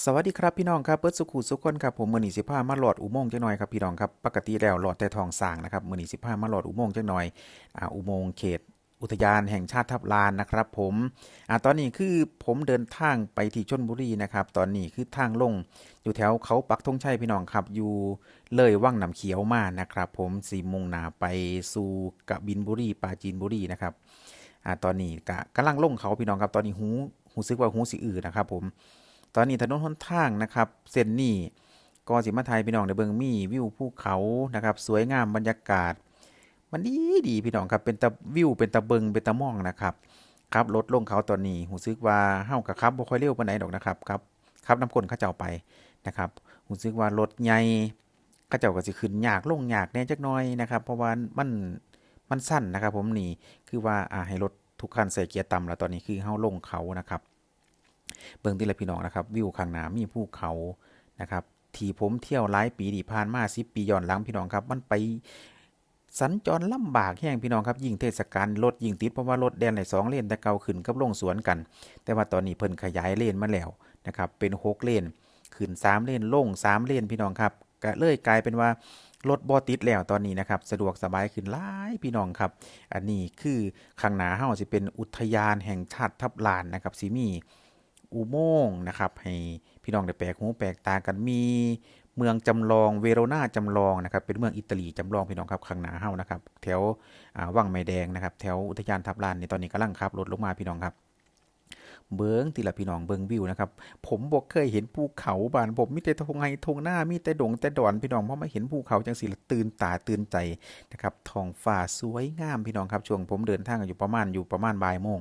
สวัสดีครับพี่น้องครับเปิดสุขุสุขคนครับผมมือหนีสิผ้ามาหลอดอุโมงค์จังหน่อยครับพี่น้องครับปกติแล้วหลอดแต่ทองสางนะครับมือหนีสิผ้ามาหลอดอุโมงค์จังหน่อยอ่าอุโมงค์เขต อุทยานแห่งชาติทับลานนะครับ ผมอ่าตอนนี้คือผมเดินทางไปที่ชลบุรีนะครับตอนนี้คือทางลงอยู่แถวเขาปักธงชัยพี่น้องครับอยู่เลยว่างน้ำเขียวมานะครับ ผมสีมงหนาไปสู่กะบินบุรีปาจีนบุรีนะครับอ่าตอนนี้กะกำลังลงเขาพี่น้องครับตอนนี้หูหูซึกว่าหูสิอือนะครับ ผม ตอนนี้ถนนหนทางนะครับ เส้นนี้ก็สิมาไทยพี่น้องในเบิงมีวิวภูเขานะครับ สวยงามบรรยากาศ มันดีดีพี่น้องครับเป็นตะวิวเป็นตะเบิงเป็นตะม่องนะครับครับรถลงเขาตอนนี้หูซึกว่าเฮากับครับบ่ค่อยเร็วปานไหนดอกนะครับครับครับน้ำคนข้าเจ้าไปนะครับหูซึกว่ารถใหญ่ข้าเจ้าก็สิขึ้นยากลงยากแน่จักหน่อยนะครับ เพราะว่ามันมันสั้นนะครับ ผมนี่คือว่าอ่าให้รถทุกคันใส่เกียร์ต่ำแล้วตอนนี้คือเฮาลงเขานะครับ เบิ่งที่ละพี่น้องนะครับ วิวข้างหน้ามีภูเขานะครับที่ผมเที่ยวหลายปีที่ผ่านมา10ปีย้อนหลังพี่น้องครับมันไปสัญจรลำบากแห้งพี่น้องครับยิ่งเทศกาลรถยิ่งติดเพราะว่ารถแดนไหนสองเลนแต่เก่าขึ้นกับลงสวนกัน แต่ว่าตอนนี้เพิ่นขยายเลนมาแล้วนะครับเป็น6เลนขึ้น3เลนลง3เลนพี่น้องครับก็เลยกลายเป็นว่ารถบ่ติดแล้วตอนนี้นะครับสะดวกสบายขึ้นหลายพี่น้องครับ อันนี้คือข้างหน้าเฮาสิเป็นอุทยานแห่งชาติทับลานนะครับสิมี อุโมงค์นะครับ ให้พี่น้องได้แปลกหูแปลกตากันมีเมืองจำลองเวโรนาจำลองนะครับเป็นเมืองอิตาลีจำลองพี่น้องครับข้างหน้าเฮานะครับแถวอ่าวังไม้แดงนะครับแถวอุทยานทับลานในตอนนี้กำลังขับรถลงมาพี่น้องครับเบิ้งทีละพี่น้องเบิ้งวิวนะครับผมบอกเคยเห็นภูเขาบ้านผมมีแต่ทงไฮทงหน้ามีแต่ดงแต่ดอนพี่น้องพอมาเห็นภูเขาจังสิละตื่นตาตื่นใจนะครับท้องฟ้าสวยงามพี่น้องครับช่วงผมเดินทางอยู่ประมาณอยู่ประมาณบ่ายโมง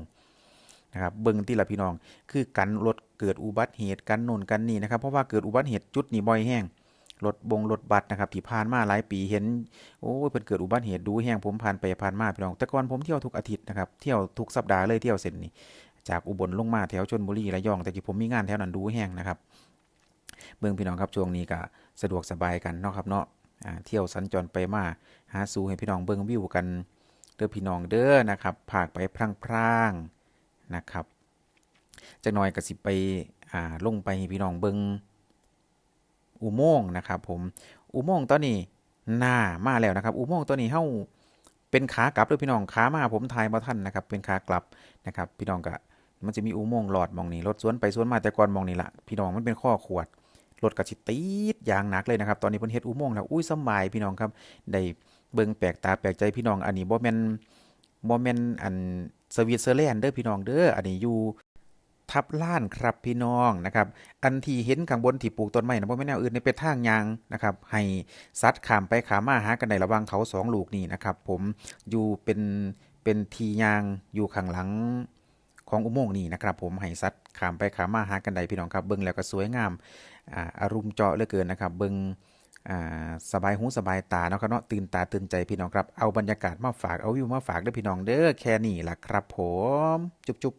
นะครับเบิ่งที่ละพี่น้อง คือกันรถเกิดอุบัติเหตุกันโน่นกันนี่นะครับเพราะว่าเกิดอุบัติเหตุจุดนี้บ่อยแห้งรถบงรถบัสนะครับที่ผ่านมาหลายปีเห็นโอ้ยเพิ่นเกิดอุบัติเหตุดูแห้งผมผ่านไปผ่านมาพี่น้องแต่ก่อนผมเที่ยวทุกอาทิตย์นะครับเที่ยวทุกสัปดาห์เลยเที่ยวเส้นนี้จากอุบลลงมาแถวชลบุรีระยอง แต่ที่ผมมีงานแถวนั้นดูแห้งนะครับเบิ่งพี่น้องครับช่วงนี้ก็สะดวกสบายกันเนาะครับเนาะเที่ยวสัญจรไปมาหาสู่ให้พี่น้องเบิ่งวิวกันเด้อพี่น้องเด้อนะครับผากไปพลางๆ นะครับจักหน่อยก็สิไปอ่าลงไปพี่น้องเบิงอุโมงค์นะครับ ผมอุโมงค์ตอนนี้หน้ามาแล้วนะครับ อุโมงค์ตัวนี้เฮาเป็นขากลับด้วยพี่น้องขามาผมทายบ่ทันนะครับ เป็นขากลับนะครับ พี่น้องก็มันจะมีอุโมงค์หลอดมองนี้รถสวนไปสวนมาแต่ก่อนมองนี้ละพี่น้องมันเป็นข้อขวดรถก็สิติดอย่างหนักเลยนะครับ ตอนนี้เพิ่นเฮ็ดอุโมงค์แล้วอุ้ยสบายพี่น้องครับได้เบิ่งแปลกตาแปลกใจพี่น้องอันนี้บ่แม่นบ่แม่นอัน สวิตเซอร์แลนด์เด้อพี่น้องเด้ออันนี้อยู่ทับล้านครับพี่น้องนะครับ อันที่เห็นข้างบนที่ปลูกต้นไม้นะบ่อแม่แนวอื่นในเป็นทางยางนะครับ ให้สัตว์ขามไปขามมาหากันในระว่างเขาสองลูกนี่นะครับ ผมอยู่เป็นเป็นทียางอยู่ข้างหลังของอุโมงค์นี่นะครับ ผมให้สัตว์ขามไปขามมาหากันได้พี่น้องครับเบิ่งแล้วก็สวยงามอ่าอารมณ์เจาะเหลือเกินนะครับ เบิ่ง สบายหูสบายตาเนาะครับเนาะตื่นตาตื่นใจพี่น้องครับ เอาบรรยากาศมาฝากเอาวิวมาฝากด้วยพี่น้องเด้อแค่นี้ล่ะครับผม จุ๊บ